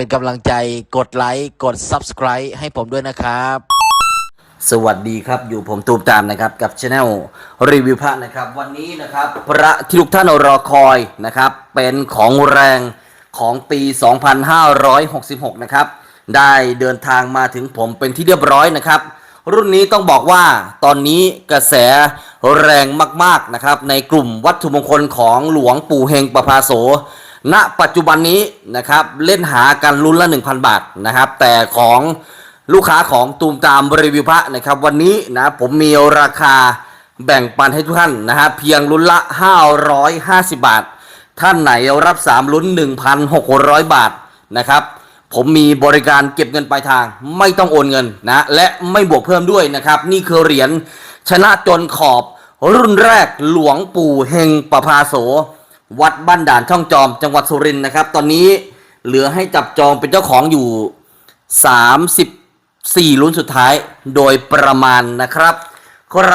เป็นกำลังใจกดไลค์กด Subscribe ให้ผมด้วยนะครับ สวัสดีครับอยู่ผมตูมตามนะครับกับช anel รีวิวพระนะครับ วันนี้นะครับ พระที่ทุกท่านรอคอยนะครับ เป็นของแรงของปี 2566 นะครับ ได้เดินทางมาถึงผมเป็นที่เรียบร้อยนะครับ รุ่นนี้ต้องบอกว่าตอนนี้กระแสแรงมากๆนะครับ ในกลุ่มวัตถุมงคลของหลวงปู่เฮงประภาโส ณปัจจุบันนี้นะครับเล่นหากันลุ้นละ 1,000 บาทนะครับ แต่ของลูกค้าของตูมตามรีวิวพระนะครับ วันนี้นะผมมีราคาแบ่งปันให้ทุกท่านนะฮะเพียงลุ้นละ 550 บาท ท่านไหนรับ 3 ลุ้น 1,600 บาทนะครับผมมีบริการเก็บเงินปลายทาง ไม่ต้องโอนเงินนะและไม่บวกเพิ่มด้วยนะครับ นี่คือเหรียญชนะจนขอบรุ่นแรกหลวงปู่เฮงประภาโส วัดบ้านด่านช่องจอมจังหวัดสุรินทร์นะครับ ตอนนี้เหลือให้จับจองเป็นเจ้าของอยู่ 34ลุ้นสุดท้ายโดยประมาณนะครับ ใคร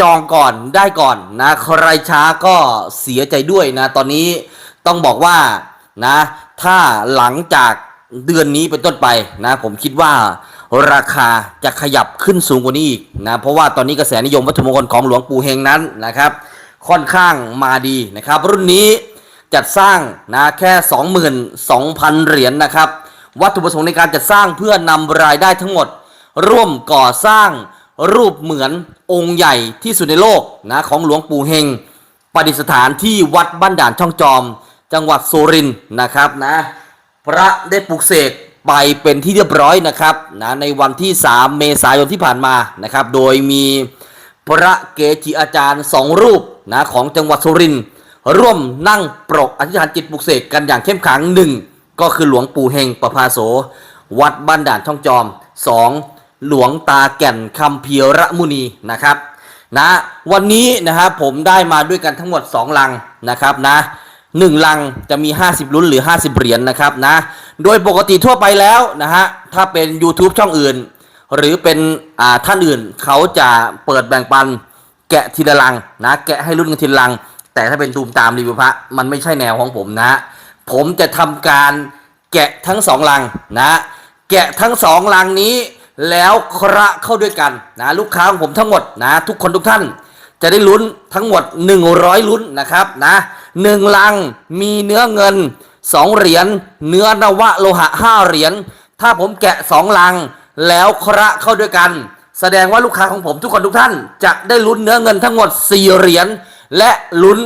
จองก่อนได้ก่อนนะ ใครช้าก็เสียใจด้วยนะ ตอนนี้ต้องบอกว่านะ ถ้าหลังจากเดือนนี้เป็นต้นไปนะ ผมคิดว่าราคาจะขยับขึ้นสูงกว่านี้อีกนะ เพราะว่าตอนนี้กระแสนิยมวัตถุมงคลของหลวงปู่เฮงนั้นนะครับ ค่อนข้างมาดีนะครับ รุ่นนี้จัดสร้างนะแค่ 22,000 เหรียญนะครับ วัตถุประสงค์ในการจัดสร้างเพื่อนำรายได้ทั้งหมด ร่วมก่อสร้างรูปเหมือนองค์ใหญ่ที่สุดในโลกนะของหลวงปู่เฮงประดิษฐานที่วัดบ้านด่านช่องจอม จังหวัดสุรินทร์นะครับนะพระได้ปลุกเสกไปเป็นที่เรียบร้อยนะครับนะในวันที่ 3 เมษายนที่ผ่านมานะครับ โดยมีพระเกจิอาจารย์สองรูป นะของจังหวัดสุรินทร์ร่วมนั่งปรกอธิษฐานจิตปลุกเสกกันอย่างเข้มขังหนึ่งก็คือหลวงปู่เฮงประภาโส วัดบ้านด่านช่องจอมสองหลวงตาแก่นคำเพียระมุนีนะครับนะวันนี้นะครับผมได้มาด้วยกันทั้งหมด 2 ลังนะครับนะหนึ่งลังจะมี 50 ลุ้นหรือ 50 เหรียญนะครับนะโดยปกติทั่วไปแล้วนะฮะถ้าเป็น YouTube ช่องอื่น หรือเป็นท่านอื่นเขาจะเปิดแบ่งปัน แกะทีละลังนะแกะให้รุ่นกันทีละลัง แต่ถ้าเป็นตูมตามรีวิวพระมันไม่ใช่แนวของผมนะ ผมจะทำการแกะทั้งสองลังนะแกะทั้งสองลังนี้แล้วคระเข้าด้วยกันนะลูกค้าของผมทั้งหมดนะทุกคนทุกท่าน จะได้ลุ้นทั้งหมด 100 ลุ้นนะครับนะหนึ่งลังมีเนื้อเงิน 2 เหรียญเนื้อนวะโลหะ 5 เหรียญถ้าผมแกะ 2 ลังแล้วคระเข้าด้วยกัน แสดงว่าลูกค้าของผมทุกคนทุกท่านจะได้ลุ้นเนื้อเงินทั้งหมด 4 เหรียญและลุ้น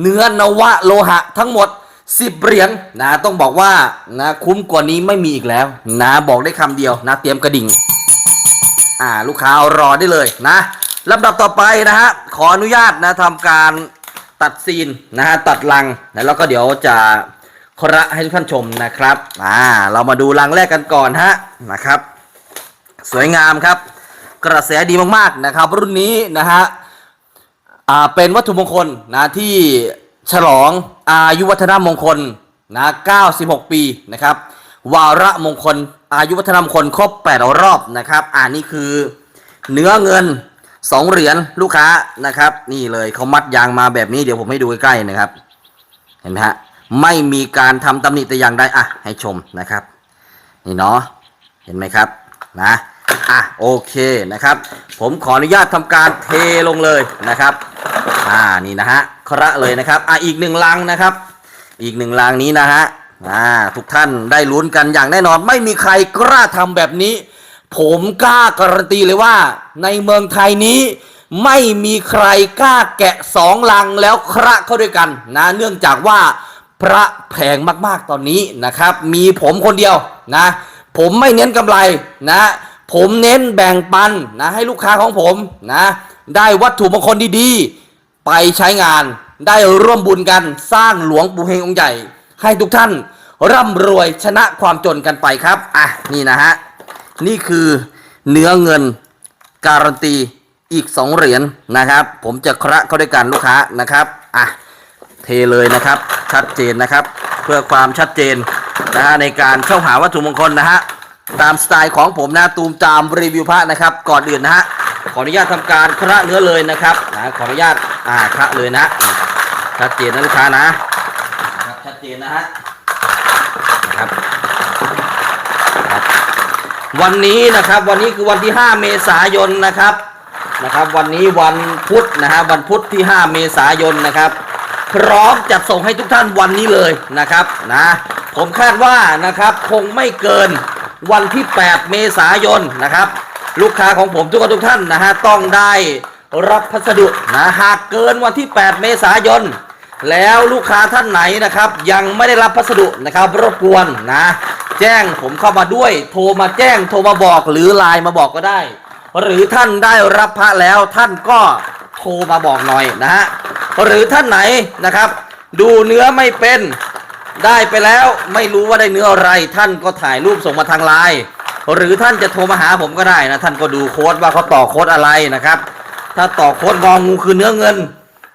เนื้อนวะโลหะทั้งหมด 10 เหรียญนะต้องบอกว่านะคุ้มกว่านี้ไม่มีอีกแล้ว นะบอกได้คำเดียวนะเตรียมกระดิ่งอ่าลูกค้ารอได้เลยนะลำดับต่อไปนะฮะขออนุญาตนะทำการตัดซีนนะฮะตัดลังนะแล้วก็เดี๋ยวจะคระให้ทุกท่านชมนะครับอ่าเรามาดูลังแรกกันก่อนฮะนะครับ สวยงามครับ กระแสดีมากๆนะครับ รุ่นนี้นะฮะอ่าเป็นวัตถุมงคลนะที่ฉลองอายุวัฒนมงคลนะ96 ปีนะครับ วาระมงคล อายุวัฒนมงคลครบ 8 รอบนะครับอ่านี่คือเนื้อเงิน 2 เหรียญลูกค้านะครับ นี่เลยเขามัดยางมาแบบนี้เดี๋ยวผมให้ดูใกล้ๆนะครับ เห็นไหมฮะไม่มีการทำตำหนิแต่อย่างใดอะให้ชมนะครับ นี่เนาะเห็นไหมครับนะ อะโอเคนะครับ ผมขออนุญาตทำการเทลงเลยนะครับอ่านี่นะฮะคระเลยนะครับอะอีกหนึ่งลังนะครับ อีกหนึ่งลังนี้นะฮะอ่าทุกท่านได้ลุ้นกันอย่างแน่นอน ไม่มีใครกล้าทำแบบนี้ ผมกล้าการันตีเลยว่า ในเมืองไทยนี้ไม่มีใครกล้าแกะสองลังแล้วคระเข้าด้วยกันนะเนื่องจากว่าพระแพงมากๆตอนนี้นะครับ มีผมคนเดียวนะ ผมไม่เน้นกำไรนะ ผมเน้นแบ่งปันนะให้ลูกค้าของผมนะได้วัตถุมงคลดีๆ ไปใช้งานได้ร่วมบุญกันสร้างหลวงปู่เฮงองค์ใหญ่ ให้ทุกท่านร่ำรวยชนะความจนกันไปครับ อะ นี่นะฮะ นี่คือเนื้อเงินการันตีอีก 2 เหรียญนะครับ ผมจะคระเข้าด้วยกันลูกค้านะครับ อะ เทเลยนะครับ ชัดเจนนะครับ เพื่อความชัดเจนนะฮะในการเข้าหาวัตถุมงคลนะฮะ ตามสไตล์ของผมนะตูมตามรีวิวพระนะครับ ก่อนอื่นนะฮะขออนุญาตทำการคระเนื้อเลยนะครับนะขออนุญาตอ่าคระเลยนะชัดเจนนะลูกค้านะนะครับชัดเจนนะฮะนะครับวันนี้นะครับวันนี้คือวันที่ 5 เมษายนนะครับนะครับ วันนี้วันพุธนะฮะวันพุธที่ 5 เมษายนนะครับ พร้อมจัดส่งให้ทุกท่านวันนี้เลยนะครับนะผมคาดว่านะครับคงไม่เกิน วันที่ 8 เมษายนนะครับ ลูกค้าของผมทุกคนทุกท่านนะฮะต้องได้รับพัสดุนะหากเกินวันที่ 8 เมษายนแล้วลูกค้าท่านไหนนะครับ ยังไม่ได้รับพัสดุนะครับ รบกวนนะ แจ้งผมเข้ามาด้วย โทรมาแจ้งโทรมาบอกหรือไลน์มาบอกก็ได้ หรือท่านได้รับพระแล้วท่านก็โทรมาบอกหน่อยนะฮะหรือท่านไหนนะครับ ดูเนื้อไม่เป็น ได้ไปแล้วไม่รู้ว่าได้เนื้ออะไร ท่านก็ถ่ายรูปส่งมาทางไลน์หรือท่านจะโทรมาหาผมก็ได้นะ ท่านก็ดูโค้ดว่าเขาต่อโค้ดอะไรนะครับ ถ้าต่อโค้ดงองูคือเนื้อเงิน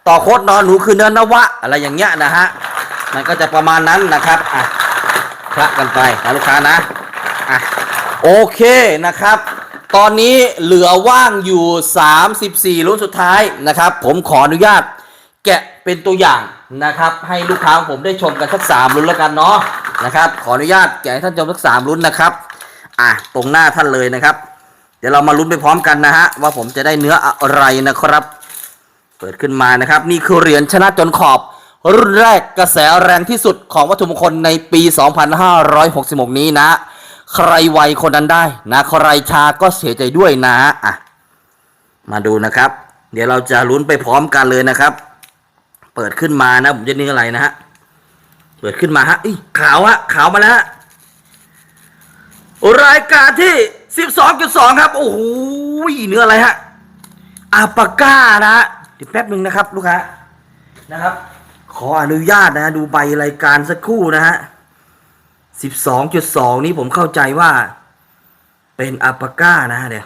ต่อโค้ดนอนหนูคือเนื้อนวะ อะไรอย่างเงี้ยนะฮะมันก็จะประมาณนั้นนะครับอะคละกันไปนะลูกค้านะอะโอเคนะครับ ตอนนี้เหลือว่างอยู่ 34 รุ่นสุดท้ายนะครับ ผมขออนุญาตแกะเป็นตัวอย่าง นะครับ ให้ลูกค้าผมได้ชมกันสักสามรุ่นแล้วกันเนาะนะครับ ขออนุญาตแกะให้ท่านชมสักสามรุ่นนะครับ อะตรงหน้าท่านเลยนะครับ เดี๋ยวเรามาลุ้นไปพร้อมกันนะฮะว่าผมจะได้เนื้ออะไรนะครับ เปิดขึ้นมานะครับ นี่คือเหรียญชนะจนขอบ รุ่นแรกกระแสแรงที่สุดของวัตถุมงคลในปี 2566 นี้นะ ใครไวคนนั้นได้นะใครชาก็เสียใจด้วยนะอะมาดูนะครับ เดี๋ยวเราจะลุ้นไปพร้อมกันเลยนะครับ เปิดขึ้นมานะผมจะนี่อะไรนะฮะเปิดขึ้นมาฮะอีขาวฮะขาวมาแล้วฮะรายการที่12.2ครับ โอ้โหเนื้ออะไรฮะอาปาก้านะฮะเดี๋ยวแป๊บหนึ่งนะครับ ลูกค้านะครับ ขออนุญาตนะดูใบรายการสักครู่นะฮะ12.2นี้ผมเข้าใจว่า เป็นอาปาก้านะฮะเดี๋ยว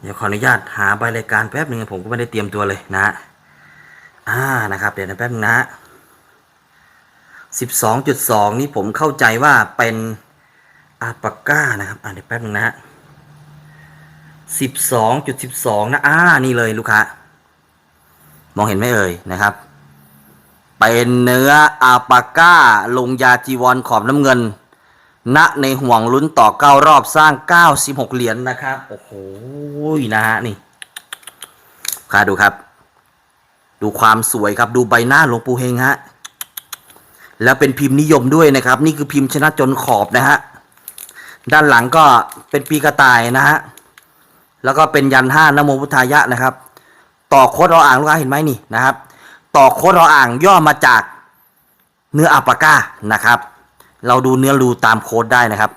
เดี๋ยวขออนุญาตหาใบรายการแป๊บหนึ่งผมก็ไม่ได้เตรียมตัวเลยนะฮะ อ่านะครับ เดี๋ยวนะแป๊บนึงนะ 12.2 นี่ผมเข้าใจว่าเป็นอาปาก้านะครับ อ่าเดี๋ยวแป๊บนึงนะฮะ12.12นะ อ่า นี่เลยลูกค้า มองเห็นไหมเอ่ยนะครับ เป็นเนื้ออาปาก้า ลงยาจีวรขอบน้ำเงิน ณ ในห่วงลุ้นต่อ9รอบสร้าง96เหรียญนะครับ โอ้โห นะฮะ นี่ ค่าดูครับ ดูความสวยครับดูใบหน้าหลวงปู่เฮงฮะแล้วเป็นพิมพ์นิยมด้วยนะครับ นี่คือพิมพ์ชนะจนขอบนะฮะด้านหลังก็เป็นปีกระต่ายนะฮะแล้วก็เป็นยันห้านโมพุทธายะนะครับ ต่อโคดรออ่างลูกค้าเห็นไหมนี่นะครับ ต่อโคดรออ่างย่อมาจากเนื้ออัปปาก้านะครับ เราดูเนื้อรูตามโค้ดได้นะครับ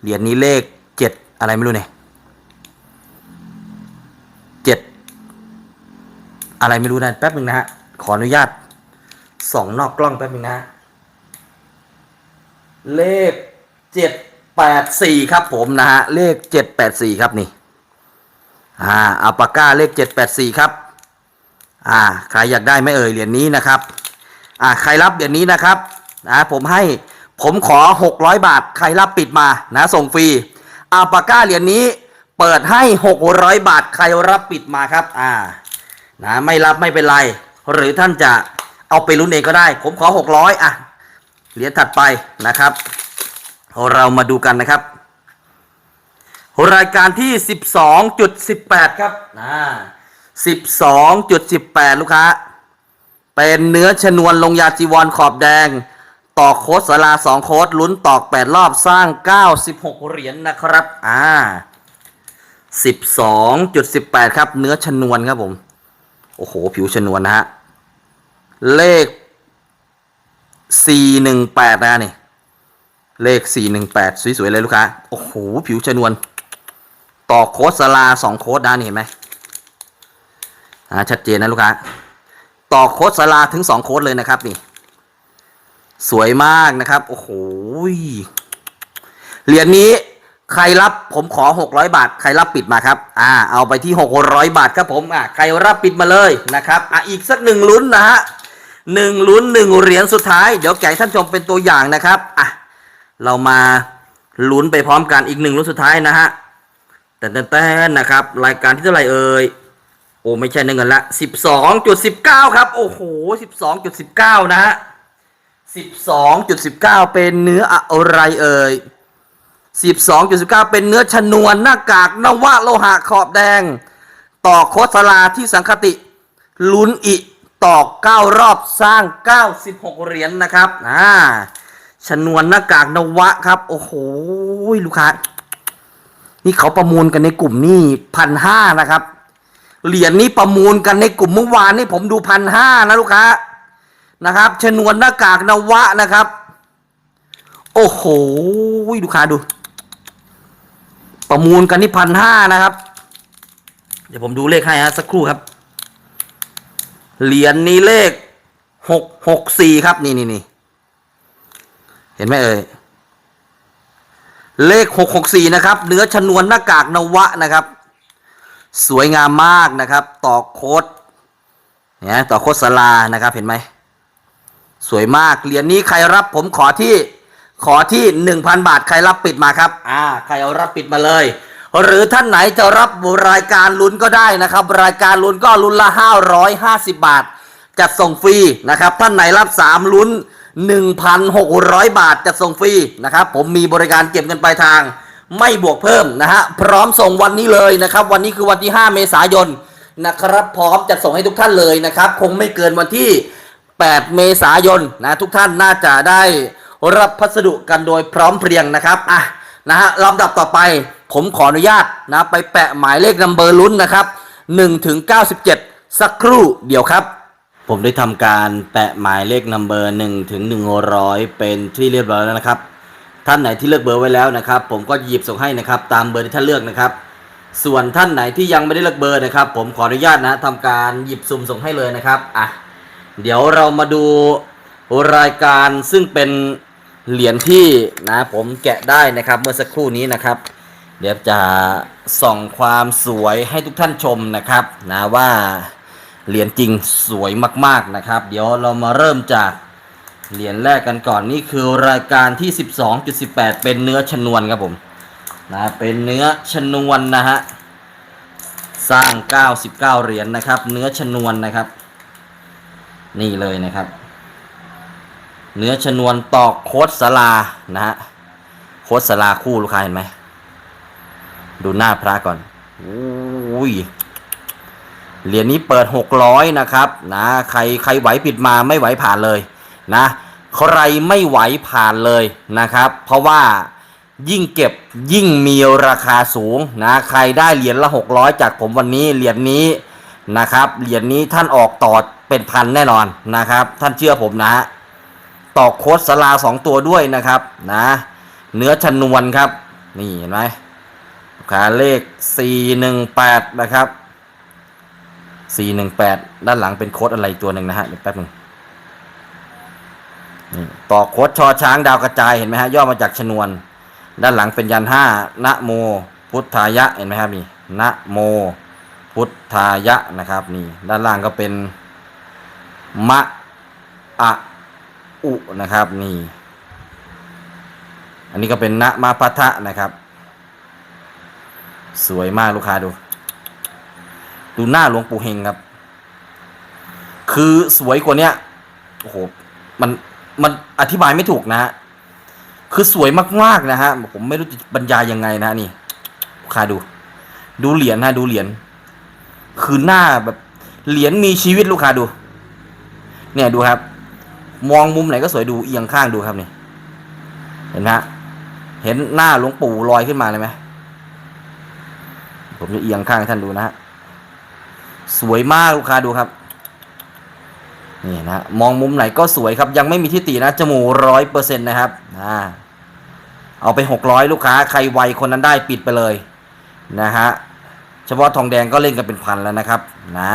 เหรียญนี้เลขเจ็ดอะไรไม่รู้เนี่ยเจ็ด อะไรไม่รู้นะแป๊บหนึ่งนะฮะ ขออนุญาตส่องนอกกล้องแป๊บหนึ่งนะฮะ เลขเจ็ดแปดสี่ครับผมนะฮะ เลขเจ็ดแปดสี่ครับนี่ อ่าอัลปาก้าเลขเจ็ดแปดสี่ครับ อ่า ใครอยากได้ไม่เอ่ยเหรียญนี้นะครับ อ่า ใครรับเหรียญนี้นะครับนะผมให้ผมขอหกร้อยบาท ใครรับปิดมานะส่งฟรีอัลปาก้าเหรียญนี้เปิดให้หกร้อยบาท ใครรับปิดมาครับ อ่า นะไม่รับไม่เป็นไร หรือท่านจะเอาไปลุ้นเองก็ได้ ผมขอหกร้อยอะ เหรียญถัดไปนะครับ เรามาดูกันนะครับ รายการที่ 12.18 ครับนะ12.18 ลูกค้า เป็นเนื้อชนวนลงยาจีวรขอบแดง ต่อโคสารา2 โค้ดลุ้นตอก 8 รอบสร้าง 96 เหรียญนนะครับ อ่า 12.18 ครับ เนื้อชนวนครับผม โอ้โห ผิวชนวนนะฮะ เลข 418 นะนี่ เลข 418 สวย ๆ เลยลูกค้า โอ้โห ผิวชนวน ต่อโค้ดสลาสองโค้ดนะนี่เห็นไหมอ่าชัดเจนนะลูกค้า ต่อโค้ดสลาถึงสองโค้ดเลยนะครับนี่ สวยมากนะครับ โอ้โหเหรียญนี้ ใครรับผมขอ 600 บาท ใครรับปิดมาครับ อ่า เอาไปที่ 600 บาทครับผม อ่าใครรับปิดมาเลยนะครับ อะอีกสักหนึ่งลุ้นนะฮะหนึ่งลุ้นหนึ่งเหรียญสุดท้าย เดี๋ยวแกะให้ท่านชมเป็นตัวอย่างนะครับ อะ เรามาลุ้นไปพร้อมกันอีกหนึ่งลุ้นสุดท้ายนะฮะแต่แต่นะครับ รายการที่เท่าไหร่เอ่ย โอ้ไม่ใช่เงินละสิบสองจุดสิบเก้าครับ โอ้โหสิบสองจุดสิบเก้านะฮะสิบสองจุดสิบเก้าเป็นเนื้ออะไรเอ่ย 12.19 เป็นเนื้อชนวนหน้ากากนวะโลหะขอบแดง ต่อโคสลาที่สังคติ ลุ้นอีต่อ 9 รอบสร้าง 96 เหรียญนะครับอ่าชนวนหน้ากากนวะครับ โอ้โห ลูกค้า นี่เขาประมูลกันในกลุ่มนี่พันห้านะครับ เหรียญนี้ประมูลกันในกลุ่มเมื่อวานนี่ผมดูพันห้านะลูกค้านะครับ ชนวนหน้ากากนวะนะครับ โอ้โห ลูกค้าดู ประมูลกันที่พันห้านะครับ เดี๋ยวผมดูเลขให้ฮะสักครู่ครับ เหรียญนี้เลขหกหกสี่ครับนี่นี่นี่เห็นไหมเอ่ยเลขหกหกสี่นะครับ เนื้อชนวนหน้ากากนวะนะครับ สวยงามมากนะครับ ต่อโคดเนี่ยต่อโคดสลานะครับเห็นไหม สวยมากเหรียญนี้ใครรับผมขอที่ ขอที่หนึ่งพันบาทใครรับปิดมาครับ อ่า ใครเอารับปิดมาเลย หรือท่านไหนจะรับรายการลุ้นก็ได้นะครับ รายการลุ้นก็ลุ้นละห้าร้อยห้าสิบบาท จัดส่งฟรีนะครับ ท่านไหนรับสามลุ้นหนึ่งพันหกร้อยบาทจัดส่งฟรีนะครับ ผมมีบริการเก็บเงินปลายทาง ไม่บวกเพิ่มนะฮะ พร้อมส่งวันนี้เลยนะครับ วันนี้คือวันที่ 5 เมษายนนะครับ พร้อมจะส่งให้ทุกท่านเลยนะครับ คงไม่เกินวันที่ 8 เมษายนนะ ทุกท่านน่าจะได้ รับพัสดุกันโดยพร้อมเพรียงนะครับอะนะฮะลำดับต่อไปผมขออนุญาตนะไปแปะหมายเลขนัมเบอร์ลุ้นนะครับ1ถึง97 สักครู่เดียวครับ ผมได้ทำการแปะหมายเลขนัมเบอร์1ถึง100 เป็นที่เรียบร้อยแล้วนะครับ ท่านไหนที่เลือกเบอร์ไว้แล้วนะครับ ผมก็หยิบส่งให้นะครับ ตามเบอร์ที่ท่านเลือกนะครับ ส่วนท่านไหนที่ยังไม่ได้เลือกเบอร์นะครับ ผมขออนุญาตนะทำการหยิบสุ่มส่งให้เลยนะครับอะเดี๋ยวเรามาดูรายการซึ่งเป็น เหรียญที่นะผมแกะได้นะครับเมื่อสักครู่นี้นะครับ เดี๋ยวจะส่องความสวยให้ทุกท่านชมนะครับนะว่าเหรียญจริงสวยมากๆนะครับ เดี๋ยวเรามาเริ่มจากเหรียญแรกกันก่อนนี่คือรายการที่ 12.18 เป็นเนื้อชนวนครับผมนะเป็นเนื้อชนวนนะฮะสร้าง 99 เหรียญนะครับ เนื้อชนวนนะครับ นี่เลยนะครับ เนื้อชนวนตอกโคตรสลานะฮะโคตรสลาคู่ลูกค้าเห็นไหม ดูหน้าพระก่อนอุ้ยเหรียญนี้เปิดหกร้อยนะครับนะใครใครไหวปิดมาไม่ไหวผ่านเลยนะใครไม่ไหวผ่านเลยนะครับ เพราะว่ายิ่งเก็บยิ่งมีราคาสูงนะใครได้เหรียญละหกร้อยจากผมวันนี้เหรียญนี้นะครับเหรียญนี้ท่านออกต่อเป็นพันแน่นอนนะครับ ท่านเชื่อผมนะฮะ ต่อโค้ดสลาสองตัวด้วยนะครับนะเนื้อชนวนครับ นี่เห็นไหมขาเลข 418 นะครับ 418 ด้านหลังเป็นโค้ดอะไรตัวหนึ่งนะฮะเดี๋ยวแป๊บนึงต่อโค้ดชอช้างดาวกระจายเห็นไหมฮะย่อมาจากชนวน ด้านหลังเป็นยันห้านะโม พุทธายะเห็นไหมครับนี่นะโม พุทธายะนะครับนี่ด้านล่างก็เป็นมะอะ อุนะครับนี่ อันนี้ก็เป็นนะมาพัทะนะครับ สวยมากลูกค้าดู ดูหน้าหลวงปู่เฮงครับ คือสวยกว่าเนี้ยโอ้โหมันมันอธิบายไม่ถูกนะฮะคือสวยมากๆนะฮะผมไม่รู้จะบรรยายยังไงนะนี่ลูกค้าดู ดูเหรียญนะดูเหรียญคือหน้าแบบเหรียญมีชีวิตลูกค้าดู เนี่ยดูครับ มองมุมไหนก็สวยดูเอียงข้างดูครับนี่ เห็นไหมเห็นหน้าหลวงปู่ลอยขึ้นมาเลยไหมผมจะเอียงข้างท่านดูนะฮะสวยมากลูกค้าดูครับนี่นะมองมุมไหนก็สวยครับ ยังไม่มีที่ตินะจมูกร้อยเปอร์เซ็นต์นะครับอ่าเอาไปหกร้อยลูกค้าใครไวคนนั้นได้ปิดไปเลยนะฮะเฉพาะทองแดงก็เล่นกันเป็นพันแล้วนะครับนะ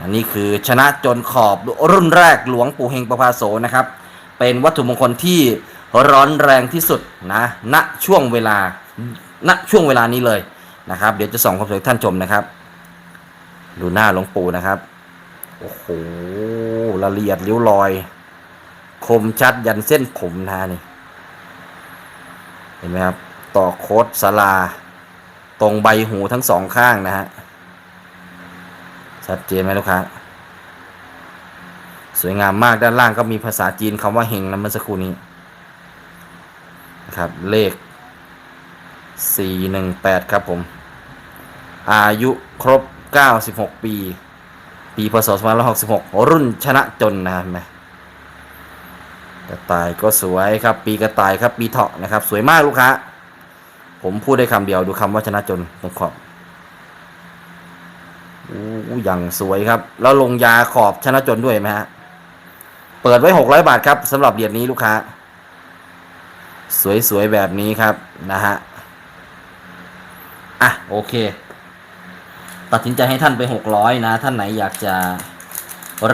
อันนี้คือชนะจนขอบรุ่นแรกหลวงปู่เฮงประภาโสนะครับ เป็นวัตถุมงคลที่ร้อนแรงที่สุดนะณช่วงเวลาณช่วงเวลานี้เลยนะครับ เดี๋ยวจะส่องความสวยท่านชมนะครับ ดูหน้าหลวงปู่นะครับโอ้โหละเอียดริ้วรอย คมชัดยันเส้นผมนะนี่เห็นไหมครับ ต่อโคดสลา ตรงใบหูทั้งสองข้างนะฮะ ชัดเจนไหมลูกค้า สวยงามมากด้านล่างก็มีภาษาจีนคำว่าเฮงนะเมื่อสักครู่นี้นะครับเลขสี่หนึ่งแปดครับผม อายุครบเก้าสิบหกปี ปีพศสองพันหกสิบหกรุ่นชนะจนนะครับไหมกระต่ายก็สวยครับ ปีกระต่ายครับ ปีเถาะนะครับ สวยมากลูกค้า ผมพูดได้คำเดียวดูคำว่าชนะจนตรงขอบ อู้อย่างสวยครับ แล้วลงยาขอบชนะจนด้วยไหมฮะ เปิดไว้หกร้อยบาทครับสำหรับเหรียญนี้ลูกค้า สวยๆ แบบนี้ครับนะฮะ อะ โอเค ตัดสินใจให้ท่านไปหกร้อยนะ ท่านไหนอยากจะ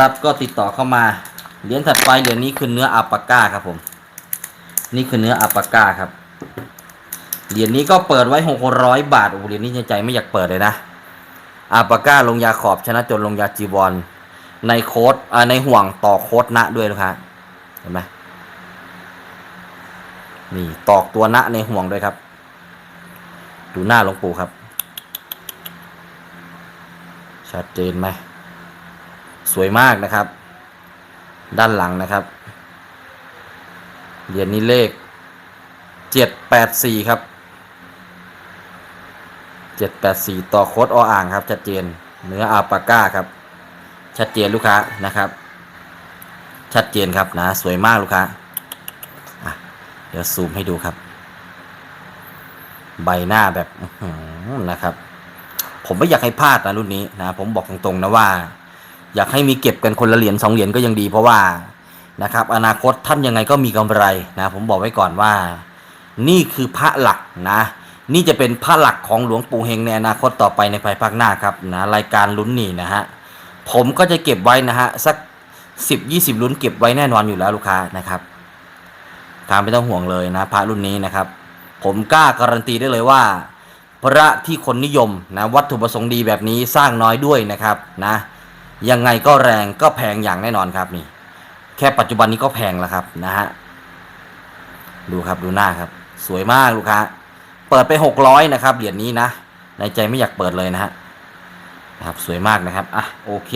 รับก็ติดต่อเข้ามา เหรียญถัดไปเหรียญนี้คือเนื้ออัปปาก้าครับผม นี่คือเนื้ออัปปาก้าครับ เหรียญนี้ก็เปิดไว้หกร้อยบาทโอ้เหรียญนี้ใจไม่อยากเปิดเลยนะ อัปาก้าลงยาขอบชนะจนลงยาจีวรในโค้ดในห่วงต่อโค้ดณด้วยลูกค้าเห็นไหมนี่ตอกตัวณในห่วงด้วยครับ ดูหน้าหลวงปู่ครับ ชัดเจนไหมสวยมากนะครับ ด้านหลังนะครับเหรียญนี้เลขเจ็ดแปดสี่ครับ เจ็ดแปดสี่ต่อโค้ดออ่างครับ ชัดเจนเนื้ออาปาก้าครับ ชัดเจนลูกค้านะครับ ชัดเจนครับนะสวยมากลูกค้าเดี๋ยวซูมให้ดูครับ ใบหน้าแบบนะครับ ผมไม่อยากให้พลาดนะรุ่นนี้นะผมบอกตรงๆนะว่า อยากให้มีเก็บกันคนละเหรียญสองเหรียญก็ยังดีเพราะว่านะครับ อนาคตท่านยังไงก็มีกำไรนะ ผมบอกไว้ก่อนว่า นี่คือพระหลักนะ นี่จะเป็นพระหลักของหลวงปู่เฮงในอนาคตต่อไปในภายภาคหน้าครับนะรายการลุ้นนี่นะฮะผมก็จะเก็บไว้นะฮะสักสิบยี่สิบลุ้นเก็บไว้แน่นอนอยู่แล้วลูกค้านะครับทางไม่ต้องห่วงเลยนะพระรุ่นนี้นะครับ ผมกล้าการันตีได้เลยว่า พระที่คนนิยมนะวัตถุประสงค์ดีแบบนี้สร้างน้อยด้วยนะครับนะยังไงก็แรงก็แพงอย่างแน่นอนครับนี่ แค่ปัจจุบันนี้ก็แพงแล้วครับนะฮะดูครับดูหน้าครับ สวยมากลูกค้า เปิดไปหกร้อยนะครับเหรียญนี้นะในใจไม่อยากเปิดเลยนะฮะนะครับสวยมากนะครับอะโอเค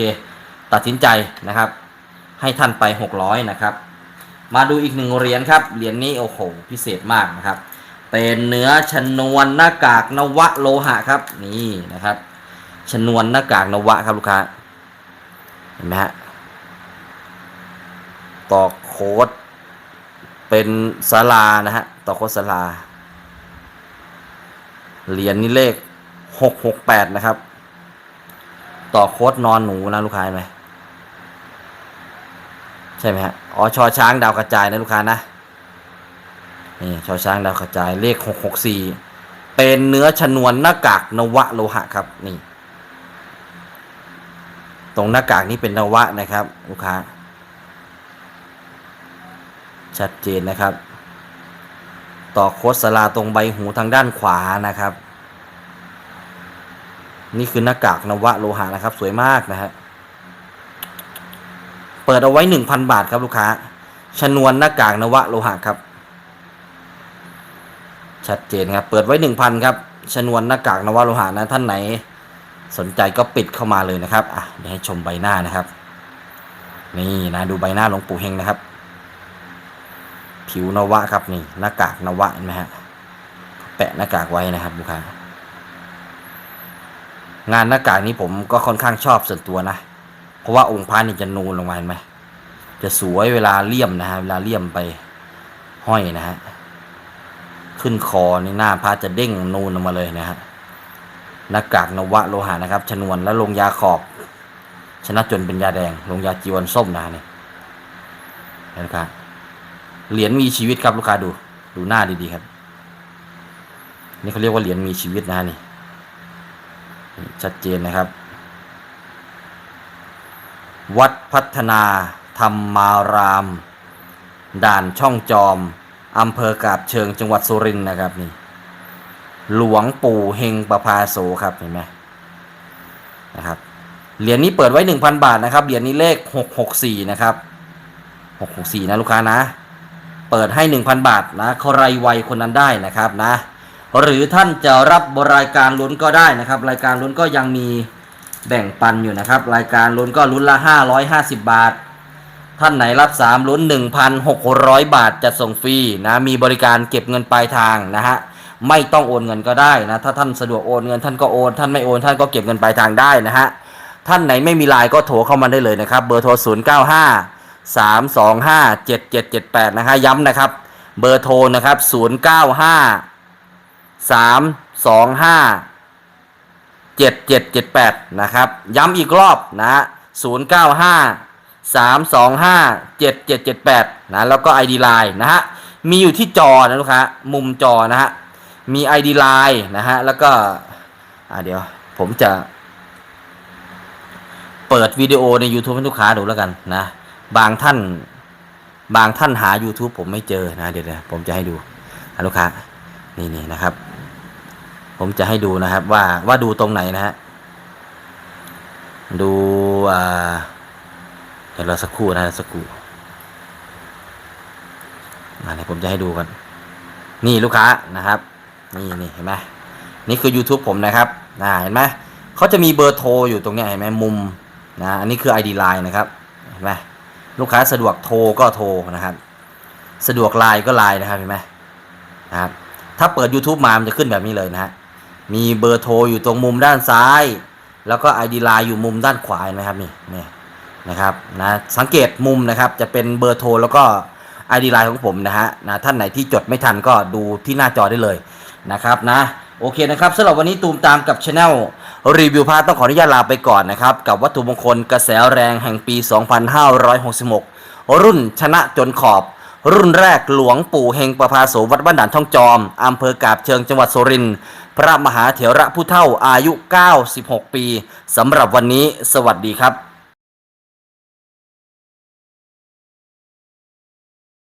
ตัดสินใจนะครับ ให้ท่านไปหกร้อยนะครับมาดูอีกหนึ่งเหรียญครับ เหรียญนี้โอ้โหพิเศษมากนะครับ เป็นเนื้อชนวนหน้ากากนวะโลหะครับ นี่นะครับ ชนวนหน้ากากนวะครับลูกค้า เห็นไหมฮะต่อโค้ดเป็นศาลานะฮะต่อโค้ดศาลา เหรียญนี่เลขหกหกแปดนะครับ ต่อโค้ดนอนหนูนะลูกค้าเห็นไหมใช่ไหมฮะอ๋อชอช้างดาวกระจายนะลูกค้านะนี่ชอช้างดาวกระจายเลขหกหกสี่เป็นเนื้อชนวนหน้ากากนวะโลหะครับนี่ ตรงหน้ากากนี้เป็นนวะนะครับ ลูกค้า ชัดเจนนะครับ ต่อโคดสลาตรงใบหูทางด้านขวานะครับ นี่คือหน้ากากนวะโลหะนะครับ สวยมากนะฮะเปิดเอาไว้หนึ่งพันบาทครับลูกค้า ชนวนหน้ากากนวะโลหะครับ ชัดเจนครับ เปิดไว้หนึ่งพันครับ ชนวนหน้ากากนวะโลหะนะท่านไหน สนใจก็ปิดเข้ามาเลยนะครับ อะเดี๋ยวให้ชมใบหน้านะครับ นี่นะดูใบหน้าหลวงปู่เฮงนะครับ ผิวนวะครับนี่หน้ากากนวะเห็นไหมฮะแปะหน้ากากไว้นะครับลูกค้างานหน้ากากนี้ผมก็ค่อนข้างชอบส่วนตัวนะ เพราะว่าองค์พระนี่จะนูนลงมาเห็นไหมจะสวยเวลาเลี่ยมนะฮะเวลาเลี่ยมไปห้อยนะฮะขึ้นคอในหน้าพระจะเด้งนูนลงมาเลยนะฮะหน้ากากนวะโลหะนะครับ ชนวนและลงยาขอบ ชนะจนเป็นยาแดง ลงยาจีวรส้มนะเนี่ยนะครับ เหรียญมีชีวิตครับลูกค้าดู ดูหน้าดีๆครับ นี่เขาเรียกว่าเหรียญมีชีวิตนะนี่นี่ ชัดเจนนะครับ วัดพัฒนาธรรมาราม ด่านช่องจอมอำเภอกาบเชิงจังหวัดสุรินทร์นะครับนี่ หลวงปู่เฮงประพาโสครับเห็นไหมนะครับเหรียญนี้เปิดไว้ 1,000 บาทนะครับเหรียญนี้เลข 664 นะครับ 664 นะลูกค้านะ เปิดให้ 1,000 บาทนะใครไวคนนั้นได้นะครับนะหรือท่านจะรับบรายการลุ้นก็ได้นะครับ รายการลุ้นก็ยังมีแบ่งปันอยู่นะครับ รายการลุ้นก็ลุ้นละ 550 บาท ท่านไหนรับ 3 ลุ้น 1,600 บาทจะส่งฟรีนะมีบริการเก็บเงินปลายทางนะฮะไม่ต้องโอนเงินก็ได้นะถ้าท่านสะดวกโอนเงินท่านก็โอนท่านไม่โอนท่านก็เก็บเงินปลายทางได้นะฮะท่านไหนไม่มีไลน์ก็โทรเข้ามาได้เลยนะครับ เบอร์โทร 0 9 5 3 2 5 7 7 7 8 นะฮะย้ำนะครับ เบอร์โทรนะครับ 0 9 5 3 2 5 7778 นะครับ ย้ำอีกรอบนะ 095 325 7778 นะ แล้วก็ ID Line นะฮะ มีอยู่ที่จอนะลูกค้ามุมจอนะฮะ มี ID Line นะฮะ แล้วก็ อ่าเดี๋ยว ผมจะ เปิดวิดีโอใน YouTube ให้ลูกค้าดูแล้วกันนะ บางท่าน บางท่านหา YouTube ผมไม่เจอนะ เดี๋ยวผมจะให้ดูลูกค้า นี่นี่นะครับ ผมจะให้ดูนะครับ ว่าว่าดูตรงไหนนะฮะดูอ่าเดี๋ยวเราสักครู่นะสักครู่มาเนี่ยผมจะให้ดูกัน นี่ลูกค้านะครับ นี่นี่เห็นไหมนี่คือ YouTube ผมนะครับนะเห็นไหมเขาจะมีเบอร์โทรอยู่ตรงนี้เห็นไหมมุมนะอันนี้คือ ID Line นะครับเห็นไหม ลูกค้าสะดวกโทรก็โทรนะครับ สะดวกไลน์ก็ไลน์นะครับเห็นไหมนะครับถ้าเปิด YouTube มา มันจะขึ้นแบบนี้เลยนะฮะมีเบอร์โทรอยู่ตรงมุมด้านซ้าย แล้วก็ ID Line อยู่มุมด้านขวานไหมครับนี่นี่นะครับนะสังเกตมุมนะครับจะเป็นเบอร์โทรแล้วก็ ID Line ของผมนะฮะนะท่านไหนที่จดไม่ทันก็ดูที่หน้าจอได้เลยนะครับนะโอเคนะครับสำหรับวันนี้ตูมตามกับช anel รีวิวพาต้องขออนุญาตลาไปก่อนนะครับ กับวัตถุมงคลกระแสแรงแห่งปี 2566 รุ่นชนะจนขอบ รุ่นแรกหลวงปู่เฮงประภาโสวัดบ้านด่านท่องจอมอำเภอกาบเชิงจังหวัดสุรินทร์พระมหาเถระผู้เฒ่าอายุ 96 ปีสำหรับวันนี้สวัสดีครับ